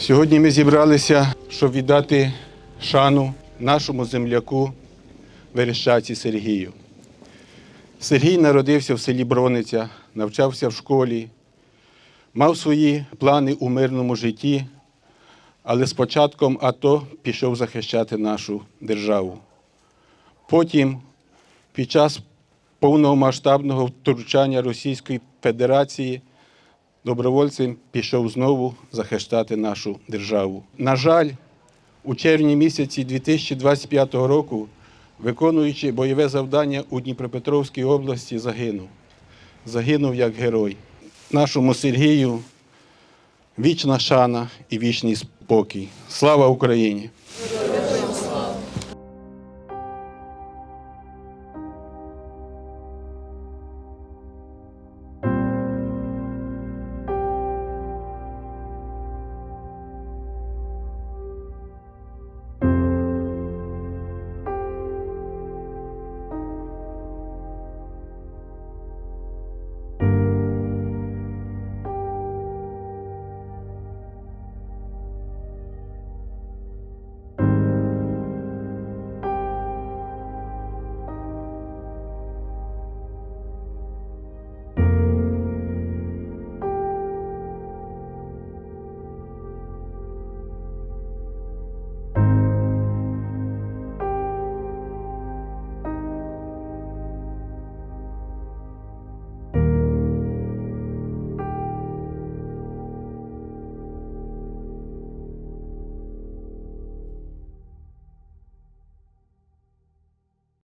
Сьогодні ми зібралися, щоб віддати шану нашому земляку Верещаці Сергію. Сергій народився в селі Брониця, навчався в школі, мав свої плани у мирному житті, але з початком АТО пішов захищати нашу державу. Потім, під час повномасштабного втручання Російської Федерації, добровольцем пішов знову захищати нашу державу. На жаль, у червні місяці 2025 року, виконуючи бойове завдання у Дніпропетровській області, загинув. Загинув як герой. Нашому Сергію вічна шана і вічний спокій. Слава Україні!